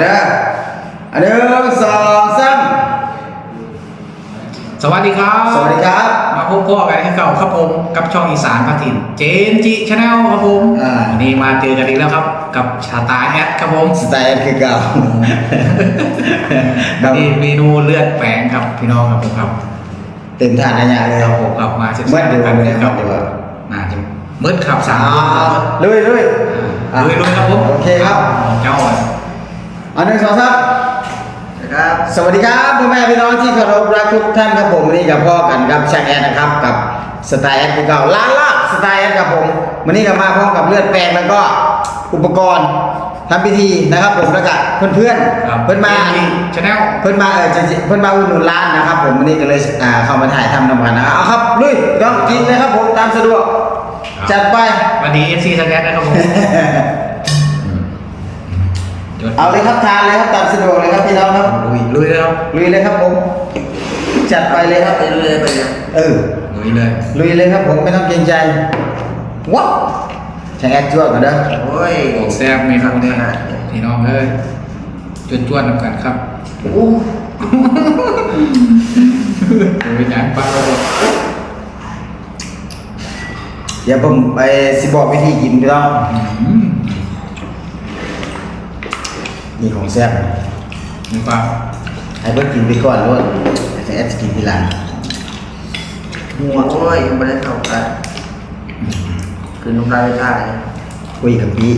เด้ออันหนึ่งสองสามสวัสดีครับ สวัสดีครับ มาพบพ่อกันที่เก่าครับผมกับช่องอีสานพัทินเจนจิชาแนลครับผมอ่า วันนี้มาเจอกันอีกแล้วครับ กับชาตาแอดครับผมสไตล์คือเก่าควัรันบนี้เมนูเลือดแปลงครับพี่น้องครับผมครับเต็มถาดนะเนี่ยเลยเราผมกลับมาเช็ดเมื่อเดือนกันเลยนะคครัรับบเดี๋ยวน่าจะมืดขับสาอ่ามคนครับลุยลุย อ่าลุยลุยครับผมโอเคครับ เจ้าอะ อันหนึ่งสองสามครับสวัสดีครับพ่อแม่พี่น้องที่เคารพรักทุกท่านครับผมวันนี้กับพ่อกันกับช่างแอดนะครับกับสไตล์แอดคือเก่าล้านลาบสไตล์แอดครับผมวันนี้ก็มาพร้อมกับเลือดแปลงแล้วก็อุปกรณ์ทำพิธีนะครับผมแล้วก็เพื่อนครับๆเพื่อนมาชาแนลเพื่อนมาเออจะเพื่อนมาอุดหนุนร้านนะครับ ผมวันนี้ก็เลยอ่าเข้ามาถ่ายทำนำกันนะครับเอาครับลุยต้องกินเลยครับผมตามสะดวกจัดไปวันนี้เอฟซีสแกนนะครับผมจด เอาเลยครับทานเลยครับตามสะดวกเลยครับพี่น้องครับลุยลุยเลยครับลุยเลยครับผมจัดไปเลยครับไปเรื่อยๆไปเลยเออลุยเลยลุยเลยครับผมไม่ต้องเกรงใจว้าวช่างแอดจ้วกันเด้อโอ้ยโอ้แซ่บเมนูนี้พี่น้องเอ้ยจวดจวดๆนำกันครับอู้โอ้ยจานปลาเราบอกเดี๋ยวผมไปสิบอกวิธีกินพี่น้องอื มนี่ของแซ่บมีปลาให้เพิ่นกินไปก่อนด้วยช่างแอดจะกินทีหลังหัวโอ้ยยังไม่ได้เข้ากันคือน้ำลายไม่ได้คุยกับพี่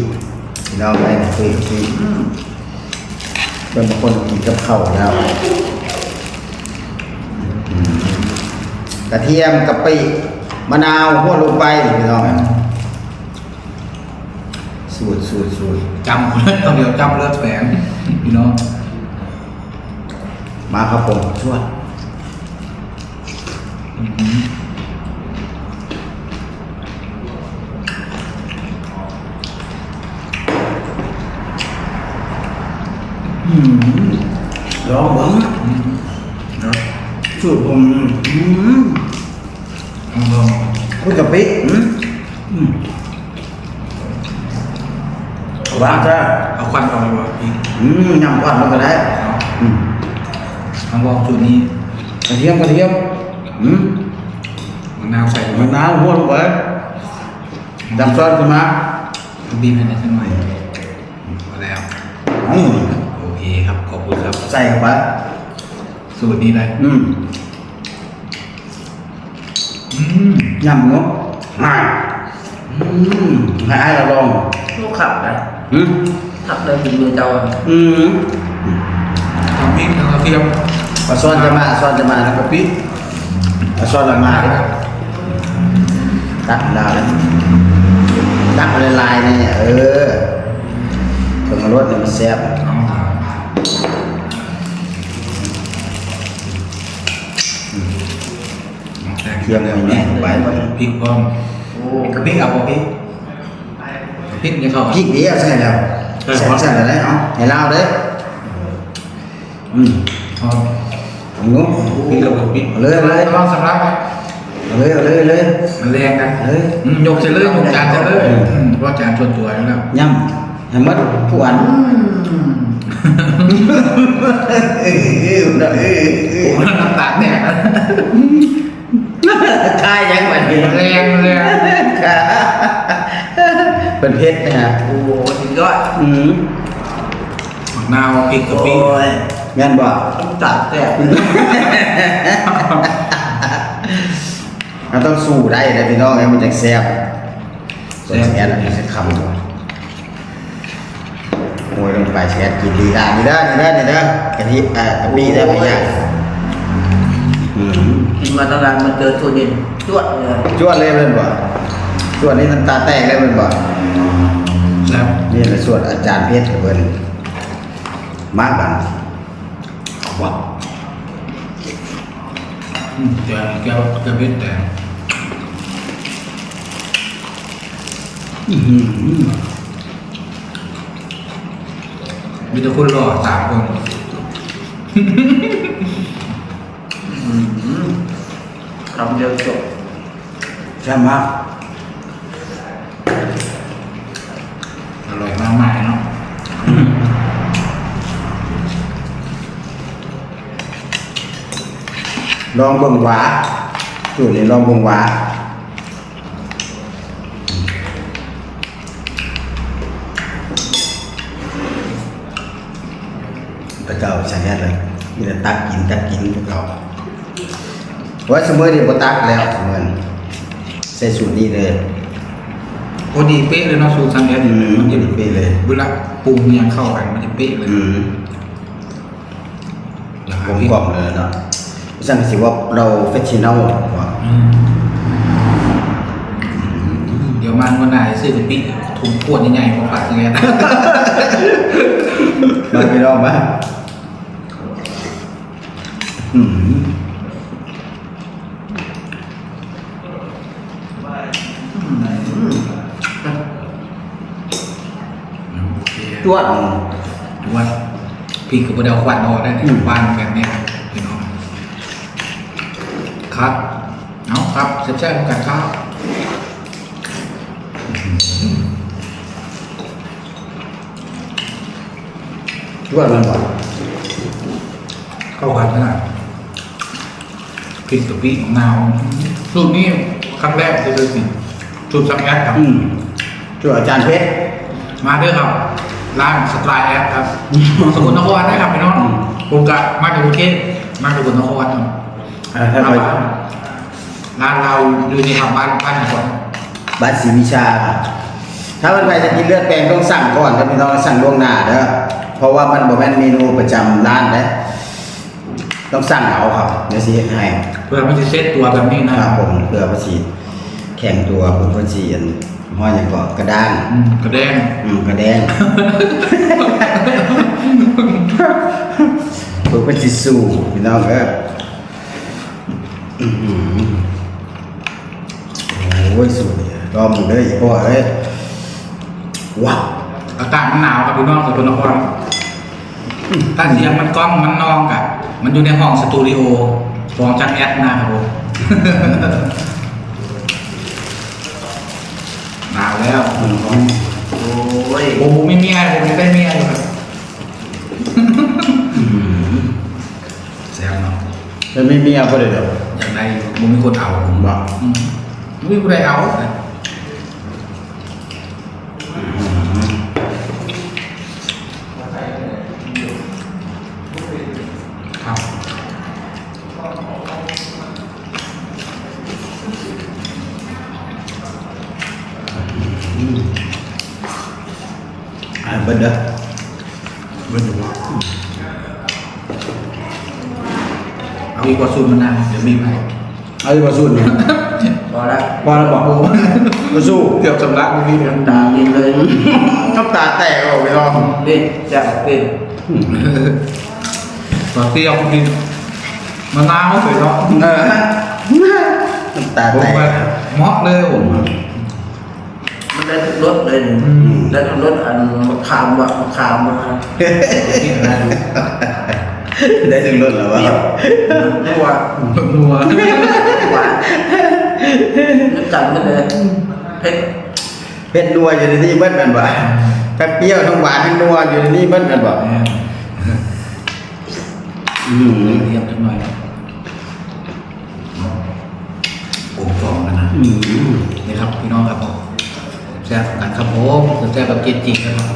พี่น้องไปนะคุยกับพี่อืมเป็นบางคนกินกับข้าวแล้วกระเทียมกะปิมะนาวหัวลงไปนี่พี่น้อง สูตรสูตรสูตรจำเลือดเดียวจำเลือดแฝงพี่น้องมาครับผมช่วยอื้อหืออืมลองเบิ้งเนาะสูตรผมอืมลองลองคุยกับปิอืมอืม ว่างจ้าเอาควันออกดีกว่าพี่อืมยำก่อนมันก็ได้เนาะอืมลองลองสูตรนี้กระเทียมกระเทียมอืมมะนาวใส่ลงมะไปนาวหัวลงไปดำซอสขึ้นมาบีบให้หน่อยสักหน่อยพอแล้วอืมโอเคครับขอบคุณครับใส่เข้าไปสูตรนี้เลยอืมอืมยำเนาะมาอืมให้ไอ้เราลองลูกขับนะ อืมขับเลยถึงมือเจ้าอืมทำพริกแล้วก็เทียมปลาซอนจะมาซอนจะมาแล้วก็ปิปลาซอนละมาเลยตักดาวเลยตักมาลายๆเนี่ยเออเพิ่งมารสเนี่ยมันแซ่บเอาแต่เทียมเลยเนี่ยไปพริกพร้อมโอ้กระพริกเอาบ่พริก พริกยังเข้าพริกเดียวใช่แล้วเออใส่ใส่อะไรเนาะให้เล่าเด้ออืมพร้อมเอางูพริกกับพริกเอาเลยเอาเลยลองสำรับไหมเอาเลยเอาเลยเอาเลยมันแรงนะเฮ้ยอืมยกเสร็จเลยยกจานเสร็จเลยอืมอืมเพราะจานส่วนตัวอยู่แล้วย่ำให้หมดผู้อันเออเออเออเออเอโอ้อโหน้ำตาลแตกแล้ว คายยังไงแรงแรงเป็นเพชรนะฮะโหสุดยอดอืมมะนาวพริกกับพริกโอ้ยแม่นบ่ต้องตัดแต่เราต้องสู้ได้นะพี่น้องให้มันจะแซ่บแซ่บแซ่บแล้วจะคำก่อนโอ้ยลงไปแซ่บกินดีได้ดีได้ดีได้ดีได้กะทิเอ่อกะปิได้ไหมยากอื มกินมาตั้งนานมันเจอตัวเย็นจวดเลยจวดเลยเป็นบ่จวดนี่น้ำตาแตกเลยเป็นบ่แซ่บนี่แหละสวดอาจารย์เพชรเพิ่นมากบันว้าวอืมแกงแกงแกงพริกแดงอื้อหือมีแต่คนหล่อสามคนอืม คำเดียวจบใช่ไหมอร่อยมากมากๆเนาะลองบ่งหวาสูตรนี้ลองบ่งหวาพระเจ้าใช้อะไรมีแต่ตักกินตักกินพวกเรา ว่าสมมตินี่บ่ตักแล้วสมมติใส่สูตรนี้เลยโอ้ดีเป๊ะเลยเนาะสูตรซังแอดอืมมันจะดีเป๊ะเลยเวลาปรุงเนี่ยเข้ากันมันจะเป๊ะเลยอืมเดี๋ยวหากลมพี่กล่อมเลยเนาะสั่งสิว่าเราเฟชชิโน่ว่าอืมเดี๋ยวมันวันไหนซื้อเป็นปิ๊กถุงขวดใหญ่ๆของฝากซังแอดมาพี่น้องมาอืม จวด ดูว่าพี่คือประเดี๋ยวควันออกได้ในบ้านกันเนี่ยพี่น้องครับเอาครับเซ็ตแช่กันครับจวดมันบ่เข้ากันขนาดพริกกับพริกมะนาวสูตรนี้ครั้งแรกที่เคยกินสูตรซักแอดครับ อืมจวดอาจารย์เพชรมาเด้อครับ ร้านสไตล์แอดครับสกลนครได้ครับพี่น้องผมกะมาจากกรุงเทพมาจากสกลนครครับอ่าถ้าไปร้านเราอยู่ในทางบ้านบ้านนครบ้านศรีวิชา ถ้ามันไปจะกินเลือดแปลงต้องสั่งก่อนครับพี่น้องสั่งล่วงหน้าเด้อเพราะว่ามันบ่แม่นเมนูประจำร้านนะต้องสั่งเอาครับเดี๋ยวสิเฮ็ดให้เพื่อมันจะเซตตัวแบบนี้นะครับผมเพื่อภาษีแข่งตัวเพื่อภาษีอัน ห้อยอย่างก็กระด้างอืมกระแดงอืมกระแดงเพื่อภาษีสู้พี่น้องก็อื้อหือโอ้ยสุดเลยรอมึงเลยอีพ่อเอ้ยว้าว อากาศมันหนาวครับพี่น้องสกลนครถ้าเสียงมันกล้องมันนองกับมันอยู่ในห้องสตูดิโอของจังแอดนะครับผม ห นาวแล้วมันร้อนโอ้ยผมผมไม่มีอะไรผมไม่ได้เมียอยู่ครับอื้อหือแซวเนาะแล้วไม่มีอะไรเลยเดี๋ยวอย่างไรผมมีคนเอาผมบอกอืมไม่มีคนใดเอา อ่าเบิดเด้อเบิร์ดดูว่าเอาอีกว่าสูตรมะนาวเดี๋ยวมีไปเอาดีกว่าสู้เนี่ยพอละพอแล้วบอกมาสู้เกือบสำลักเมื่อกี้เนี่ยน้ำตากินเลยน้ำตาแตกออกไปลองเด็ดจัดเด็ดตอนที่เอากินมะนาวไม่เคยเนาะเออน้ำตาผมแตกไปเหมาะเลยผมมัน ได้ทุกรสเลยนี่อืมได้ทุกรสอันมะขามวะมะขามมานี่นะดูได้ถึงรถแล้ววะนัวนัวหวานนึกกันกันเลยเผ็ดเผ็ดนัวอยู่ในนี่เบิ้ลกันบ่ทั้งเปรี้ยวทั้งหวานทั้งนัวอยู่ในนี่เบิ้ลกันบ่เนี่ยอืมเรียบจังหน่อยกลมกล่อมแล้วนะอืมนี่ครับพี่น้องครับผมแซ่บกันครับผมแซ่บแบบเกจินะครับ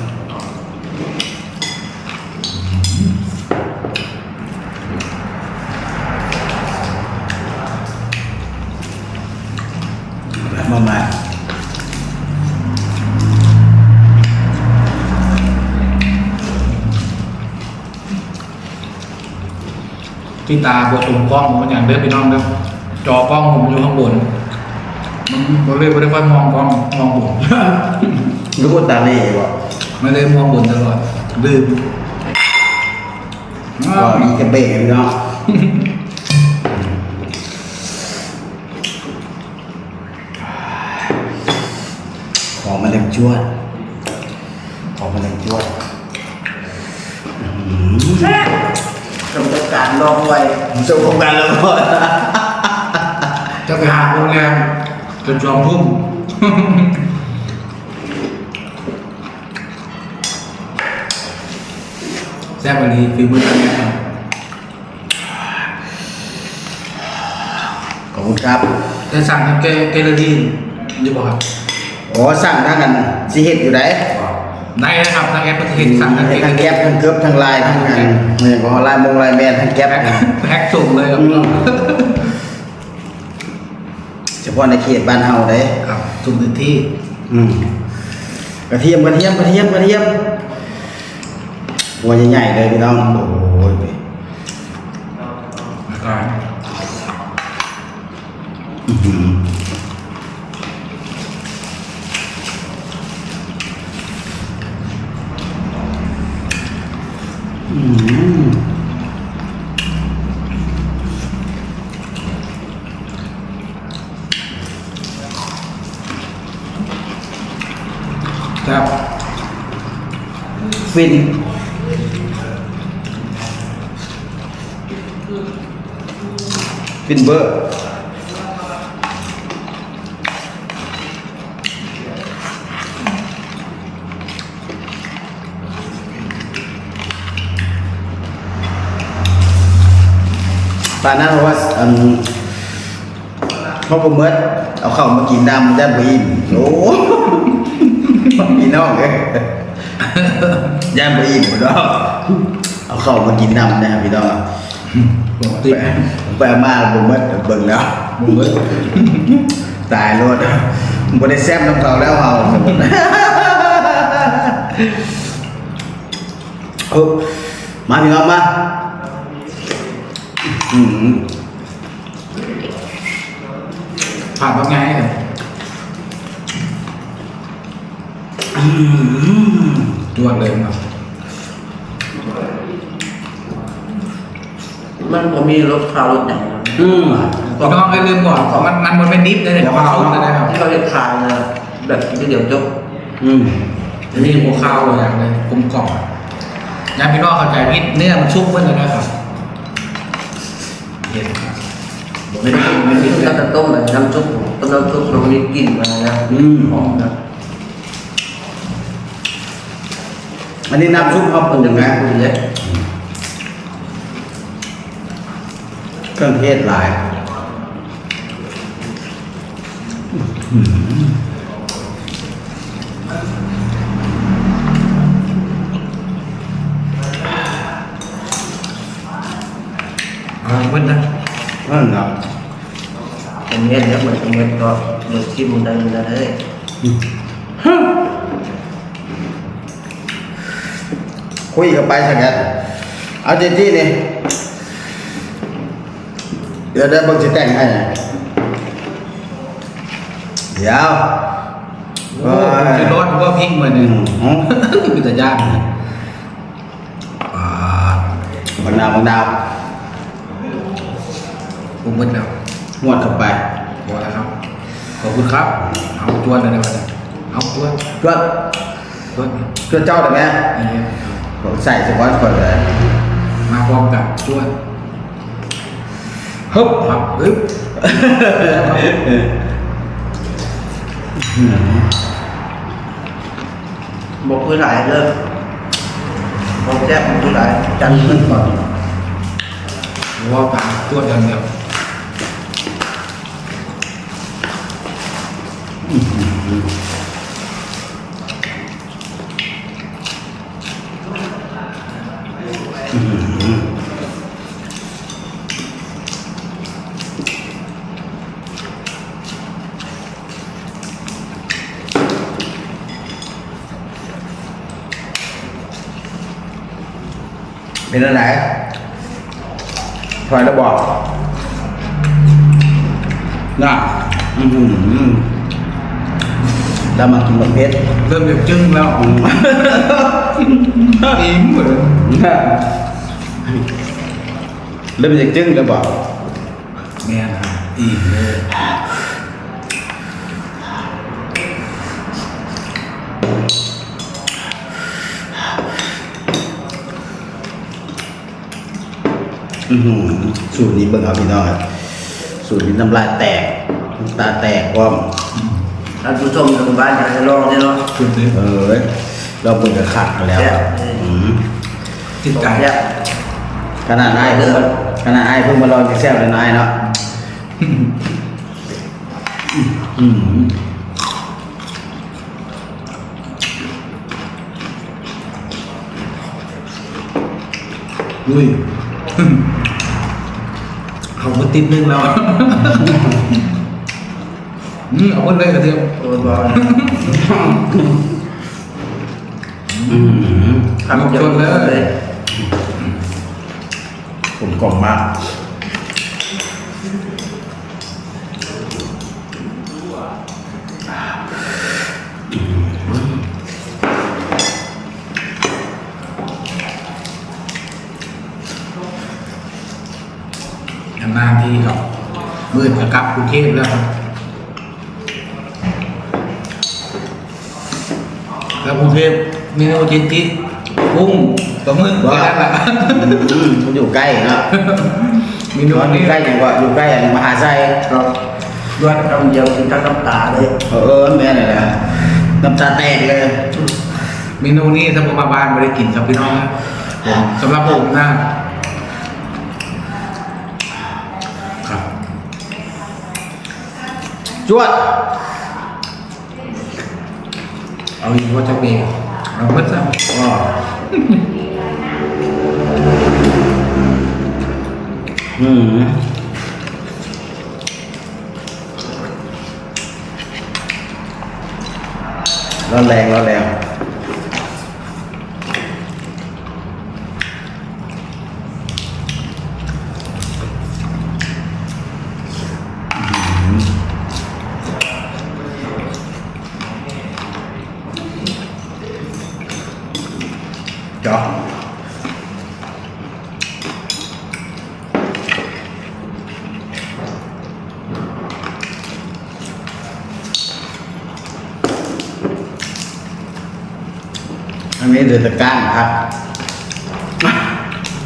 มามาที่ตาบวชมกล้องมันอย่างเด้อพี่น้องเด้อจอกล้องผมอยู่ข้างบน มันมันเลยไม่ได้ค่อยมองกล้องมองผมลูกตาเล่บ่ไม่ได้มองบนตลอดลืมก็มีกระเบงพี่น้องของมันเล็มจวดของมันเล็มจวดอืมกำจัดการลองไว้จบโครงการแล้วก่อนจะไปหาโรงแรม จนจองทุ่มแซ่บไปดีฟิลมือกันนะครับครับจะสั่งทางเกเกลเลอรี่อยู่บ่ครับโอ้สั่งทั้งกันสิเฮ็ดอยู่ไหนได้นะครับทางแอปประเทศสั่งทางเกลเลอทั้งรี่แก๊ปทั้งเกือบทั้งไลน์ทั้งอันนี่ก็ไลน์มงไลน์แมนทั้งแก๊ปแพ็คแพ็คส่งเลยครับอืม เฉพาะในเขตบ้านเฮาเด้ครับส่งถึงที่ อืมกระเทียมกระเทียมกระเทียมกระเทียมหัวใหญ่ๆเลยพี่น้องโอ้ยแล้วก็ อื้อหืออืม ครับ ฟิน ฟินเบอร์ปานนั้นเพราะว่าอันเขาก็เมิดเอาเข้ามากินดำได้บีมโอ้พี่น้องเอ้ย ย่านบีมพี่น้องเอาเข้ามากินดำนะครับพี่น้องปกติไปไปเอามาผมเมิดเบิ่งแล้วบุ้งเอ้ยตายรถบ่ได้แซ่บน้ำเขาแล้วเฮาสมมติเออมาพี่น้องมาผ่านว่าไงครับอืม จวดเลยครับ มันก็มีรถข้าวรถไหนนะอืมพี่น้องให้ลืมก่อนมันมันมันเป็นดิฟเลยเนี่ยมันซุปเลยนะครับที่เราจะขายนะแบบที่เดี๋ยวจบอืมจะมีหัวข้าวอย่างเลยกลมกล่อมยามพี่น้องเข้าใจพิษเนื้อมันซุปเพื่อนเลยนะครับเย็นครับไม่ได้ไม่ได้ที่เราจะต้มแบบน้ำซุปต้มน้ำซุปมันมีกลิ่นมานะอืมหอมนะ อันนี้น้ำซุปเขาปรุงนะคุณเล็กเครื่องเทศหลายอ่าเพื่อนนะนั่นเนาะเป็นเม็ดแล้วเหมือนเป็นเม็ดก็เดือดชิมได้เลยเลย คุยกับไปสักกันเอาจริงๆนี่เดี๋ยวได้เบิ่งสิแต่งให้นะเดี๋ยวโอ้คือรสมันก็พริกเหมือนอืเนี่ยมอืมมีแต่ย่างอ่าบางนาวบางนาวปรุงเบิ้แล้วหวดเข้าไปพอแล้วครับ ขอบคุณครับ เอาจวนเลยนะครับเอาจวนจวดจวนจวดเจ้าได้ไหมอันนี้ ผมใส่เฉพาะคนเลย มาพร้อมกับจวนฮึบครับฮึบบอกคือหลายเลิกบอกแจ๊บบอกคือหลายจันทร์ขึ้นก่อนว่าตามจวนอย่างเดียว เป็นอะไรถอยแล้วบอกน่ะอือหือแล้ว อือหือสูตรนี้เบิ่งเอาพี่น้องครับสูตรนี้น้ำลายแตกน้ำตาแตกพร้อมท่านผู้ชมทางบ้านอยากจะลองเนี่ยเนาะจุดเลยเออเราเบิ่งกับขัดกันแล้วครับอืมติดบอกไก่แจ๊บขนาดไอ้ายเพิ่งมาขนาดไอ้ายเพิ่งมาลองกินแซ่บเลยนะไอ้ายเนาะอืมลุย เอามาติดนึงแล้วอืมเอาคนเลยกระเทียมโอ้ยบอลอืมทำเยอะเลยผมกล่อมมาก นานๆทีครับมืดกับกลับกรุงเทพแล้วครับแล้วกรุงเทพเมนูจินจิกุ้งปลาหมึกแค่นั้นแหละอืมมันอยู่ใกล้เนาะเมอนูยู่นี้ใกล้อย่างก็อยู่ใกล้อย่างมหาชัยก็ยอดคำเดียวกินทั้งน้ำตาเลย เออแม่นี่แหละน้ำตาแตกเลยเมนูนี้ถ้าผมมาบ้านไม่ได้กินครับพี่น้องนะผมสำหรับผมนะ ครับจวดเอาอีกว่าจะเบรกเอาเพิ่มซ้ อ๋ออืมร้อนแรงร้อนแรงเจาะอันนี้เดือดตะก้างครับ อือหือ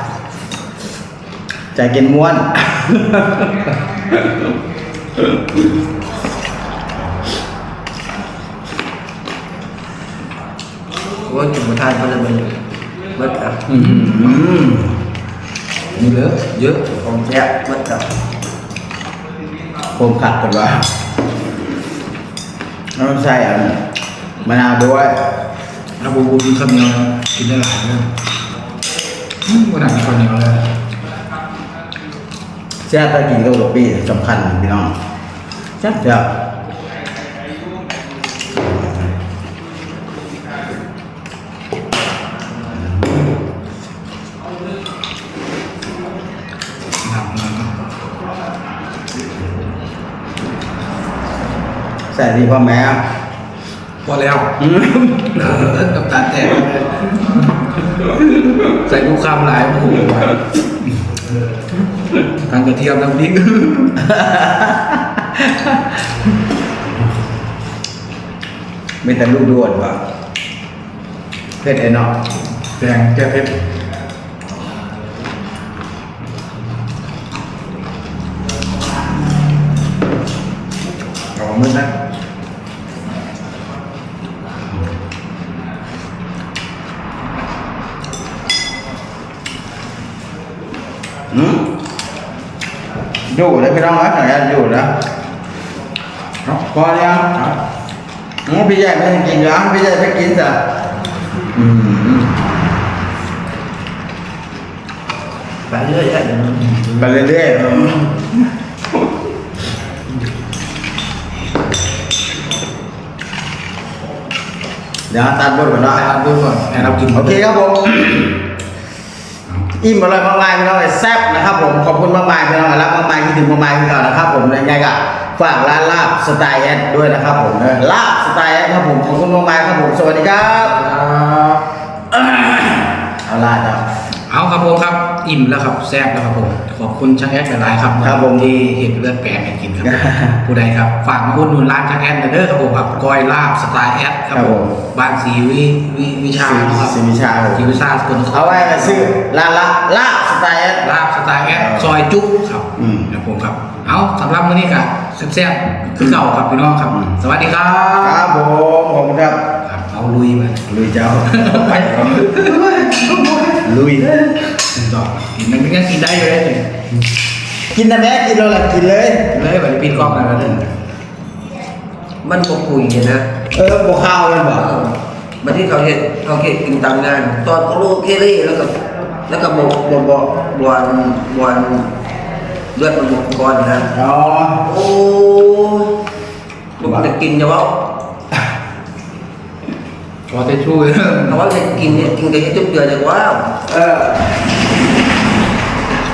ของเราอะมื่อวันใส่กินจุมื่อวันใส่กินหลายใจกินม้วนโอ้ยกินมาทานก็เลยมันเบิดครับอือหือมีเยอะเยอะของแจ๊บเบิดครับผมขัดกันว่าเราต้องใส่อันมะนาวด้วยถ้าบูบูกินข้าวเหนียวกินได้หลายเลยอืมวันไหนกินข้าวเหนียวเลย แซ่บตะกี้กับปีสำคัญพี่น้องแซ่บแซ่บหนักเลยใส่ดีพ่อแม่พอแล้วอืมกับตาแตกใส่ลูกคำหลายโอ้โห ทางกระเทียมทางพริกมีแต่ลูกด้วนว่ะเผ็ดไอ้เนาะแดงแก้เผ็ดเอามือนะอืม อยู่นะพี่น้องนะขนาดอยู่นะพอยังครับอืมพี่ใหญ่ไม่กินเหรอพี่ใหญ่ไม่กินจ้ะอืมไปเรื่อยๆไปเรื่อยๆเดี๋ยวตัดบทก่อนเนาะไปรับดูก่อนให้เรากินโอเคครับผม อิ่มอร่อยมากมายพี่น้องเลยแซ่บนะครับผมขอบคุณมากมายพี่น้องรักมากมายคิดถึงมากมายพี่น้องนะครับผมยังไงก็ฝากร้านลาบสไตล์แอดด้วยนะครับผมเออลาบสไตล์แอดครับผมขอบคุณมากมายครับผมสวัสดีครับครับเอาลาดครับอเอาครับผมครับ อิ่มแล้วครับแซ่บแล้วครับผมขอบคุณช่างแอดหลายๆครับครับผมที่เห็นเลือดแปลงให้กินครับ ผู้ใดครับฝากมาอุดหนุนร้านช่างแอดหน่อยเด้อครับผมครับก้อยลาบสไตล์แอดครับครับผผมมบ้านศรีวิวิวิชาศรีครับศรีวิชาครับศรีวิชาสกลนครเอาไว้มาซื้อลาละลาบสไตล์แอดลาบสไตล์แอดซอยจุ๊ครับอืมครับผมครับเอาสำหรับมื้อนี้ครับแซ่บๆคือเก่าครับพี่น้องครับ สวัสดีครับครับผมขอบคุณครับครับเอาลุยมาลุยเจ้าไปครั บลุยต่อกินมันก็ยังกินได้อยู่เลยนี่กินนะแม่กินเลยล่ะกินเลยเลยแบบปิดกล้องแล้วนะมันบ่คุยกันนะเออบอกข้าวมันบอกบัดที่เขาเห็นเขาเห็นกินตามงาน ตอนเขาลูกเครี่แล้วก็แล้วก็บอกบอกบอกบวนบวนเลือดมันบกก่อนนะอ๋อโอ้ยมันจะกินจะว่าขอจะช่วยเขาว่าจะกินเนี่ยกินกันจุ๊บเดือดจะว้าวเออเป็นอะไรที่ม่วนสามสิบนาทีมันได้กินเนี่ยฮะสามสิบนาทีได้กินน้ำมันกินเออ